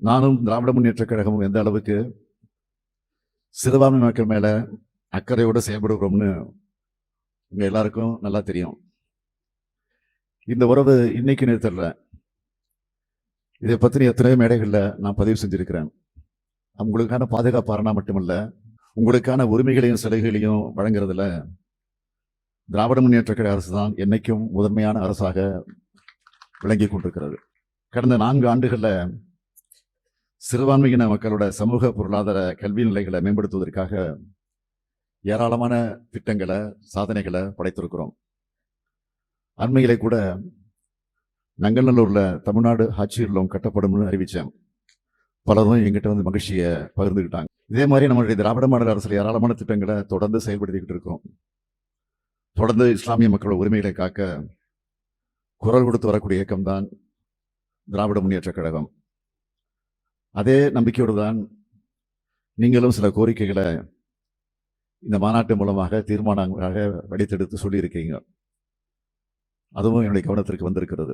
நானும் திராவிட முன்னேற்ற கழகமும் எந்த அளவுக்கு சிறுபான்மை மக்கள் மேல அக்கறையோடு செயல்படுகிறோம்னு உங்க எல்லாருக்கும் நல்லா தெரியும். இந்த உறவு இன்னைக்கு நிறுத்தல. இதை பத்தின எத்தனையோ மேடைகளில் நான் பதிவு செஞ்சிருக்கிறேன். உங்களுக்கான பாதுகாப்பு மட்டுமல்ல உங்களுக்கான உரிமைகளையும் சலுகைகளையும் வழங்குறதுல திராவிட முன்னேற்ற கழக அரசு தான் என்னைக்கும் முதன்மையான அரசாக விளங்கி கொண்டிருக்கிறது. கடந்த நான்கு ஆண்டுகளில் சிறுபான்மையின மக்களோட சமூக பொருளாதார கல்வி நிலைகளை மேம்படுத்துவதற்காக ஏராளமான திட்டங்களை சாதனைகளை படைத்திருக்கிறோம். அண்மையிலே கூட நங்கநல்லூர்ல தமிழ்நாடு ஆட்சியர் இல்லம் கட்டப்படும்னு அறிவித்தேன் பலரும் எங்கிட்ட வந்து மகிழ்ச்சியை பகிர்ந்துக்கிட்டாங்க இதே மாதிரி நம்மளுடைய திராவிட மாடல் அரசில் ஏராளமான திட்டங்களை தொடர்ந்து செயல்படுத்திக்கிட்டு இருக்கிறோம். தொடர்ந்து இஸ்லாமிய மக்களோட உரிமைகளை காக்க குரல் கொடுத்து வரக்கூடிய இயக்கம்தான் திராவிட முன்னேற்ற கழகம். அதே நம்பிக்கையோடு தான் நீங்களும் சில கோரிக்கைகளை இந்த மாநாட்டு மூலமாக தீர்மானங்களாக வடித்தெடுத்து சொல்லியிருக்கீங்க. அதுவும் என்னுடைய கவனத்திற்கு வந்திருக்கிறது.